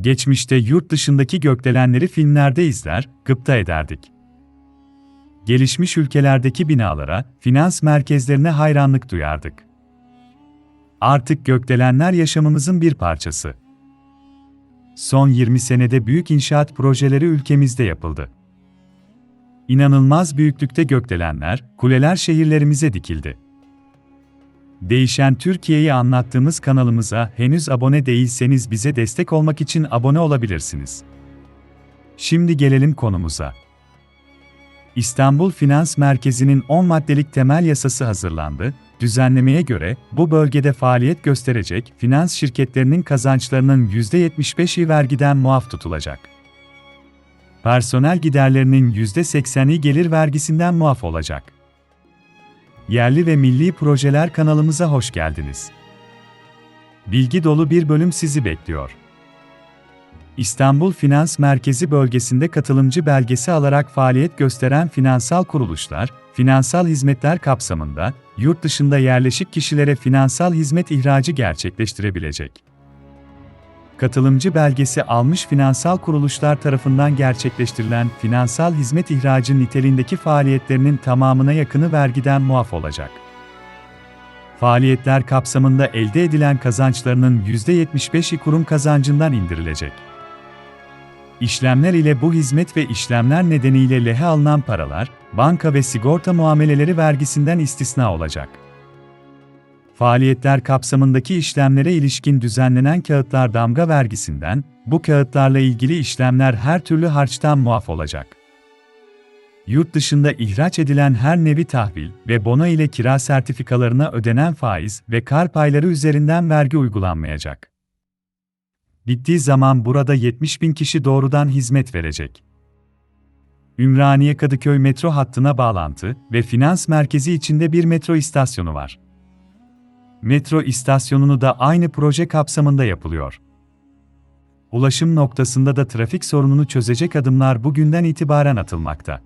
Geçmişte yurt dışındaki gökdelenleri filmlerde izler, gıpta ederdik. Gelişmiş ülkelerdeki binalara, finans merkezlerine hayranlık duyardık. Artık gökdelenler yaşamımızın bir parçası. Son 20 senede büyük inşaat projeleri ülkemizde yapıldı. İnanılmaz büyüklükte gökdelenler, kuleler şehirlerimize dikildi. Değişen Türkiye'yi anlattığımız kanalımıza henüz abone değilseniz bize destek olmak için abone olabilirsiniz. Şimdi gelelim konumuza. İstanbul Finans Merkezi'nin 10 maddelik temel yasası hazırlandı. Düzenlemeye göre bu bölgede faaliyet gösterecek finans şirketlerinin kazançlarının %75'i vergiden muaf tutulacak. Personel giderlerinin %80'i gelir vergisinden muaf olacak. Yerli ve milli projeler kanalımıza hoş geldiniz. Bilgi dolu bir bölüm sizi bekliyor. İstanbul Finans Merkezi bölgesinde katılımcı belgesi alarak faaliyet gösteren finansal kuruluşlar, finansal hizmetler kapsamında yurt dışında yerleşik kişilere finansal hizmet ihracı gerçekleştirebilecek. Katılımcı belgesi almış finansal kuruluşlar tarafından gerçekleştirilen finansal hizmet ihracı niteliğindeki faaliyetlerinin tamamına yakını vergiden muaf olacak. Faaliyetler kapsamında elde edilen kazançlarının %75'i kurum kazancından indirilecek. İşlemler ile bu hizmet ve işlemler nedeniyle lehe alınan paralar, banka ve sigorta muameleleri vergisinden istisna olacak. Faaliyetler kapsamındaki işlemlere ilişkin düzenlenen kağıtlar damga vergisinden, bu kağıtlarla ilgili işlemler her türlü harçtan muaf olacak. Yurt dışında ihraç edilen her nevi tahvil ve bono ile kira sertifikalarına ödenen faiz ve kar payları üzerinden vergi uygulanmayacak. Bittiği zaman burada 70 bin kişi doğrudan hizmet verecek. Ümraniye Kadıköy metro hattına bağlantı ve finans merkezi içinde bir metro istasyonu var. Metro istasyonunu da aynı proje kapsamında yapılıyor. Ulaşım noktasında da trafik sorununu çözecek adımlar bugünden itibaren atılmakta.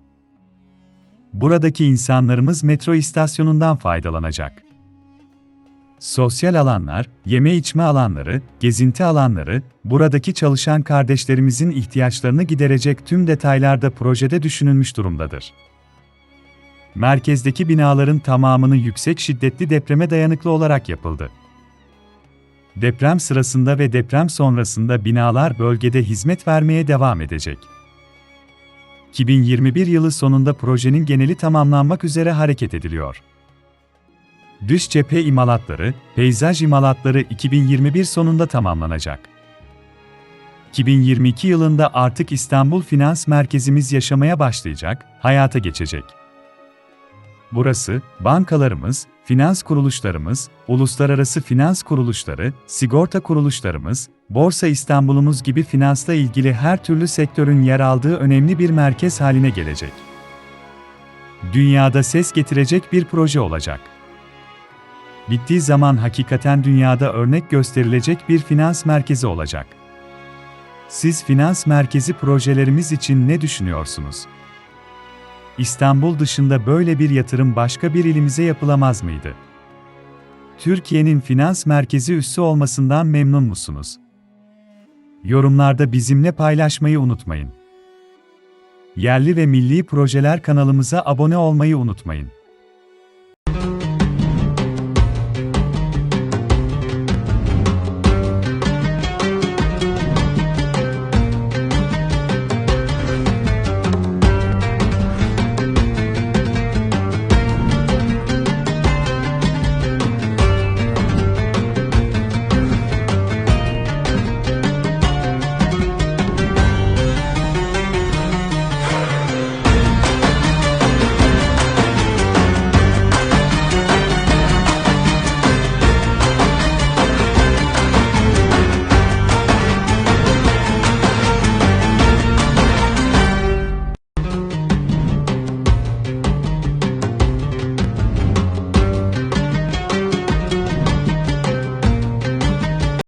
Buradaki insanlarımız metro istasyonundan faydalanacak. Sosyal alanlar, yeme içme alanları, gezinti alanları, buradaki çalışan kardeşlerimizin ihtiyaçlarını giderecek tüm detaylarda projede düşünülmüş durumdadır. Merkezdeki binaların tamamını yüksek şiddetli depreme dayanıklı olarak yapıldı. Deprem sırasında ve deprem sonrasında binalar bölgede hizmet vermeye devam edecek. 2021 yılı sonunda projenin geneli tamamlanmak üzere hareket ediliyor. Dış cephe imalatları, peyzaj imalatları 2021 sonunda tamamlanacak. 2022 yılında artık İstanbul Finans Merkezimiz yaşamaya başlayacak, hayata geçecek. Burası, bankalarımız, finans kuruluşlarımız, uluslararası finans kuruluşları, sigorta kuruluşlarımız, Borsa İstanbul'umuz gibi finansla ilgili her türlü sektörün yer aldığı önemli bir merkez haline gelecek. Dünyada ses getirecek bir proje olacak. Bittiği zaman hakikaten dünyada örnek gösterilecek bir finans merkezi olacak. Siz finans merkezi projelerimiz için ne düşünüyorsunuz? İstanbul dışında böyle bir yatırım başka bir ilimize yapılamaz mıydı? Türkiye'nin finans merkezi üssü olmasından memnun musunuz? Yorumlarda bizimle paylaşmayı unutmayın. Yerli ve milli projeler kanalımıza abone olmayı unutmayın.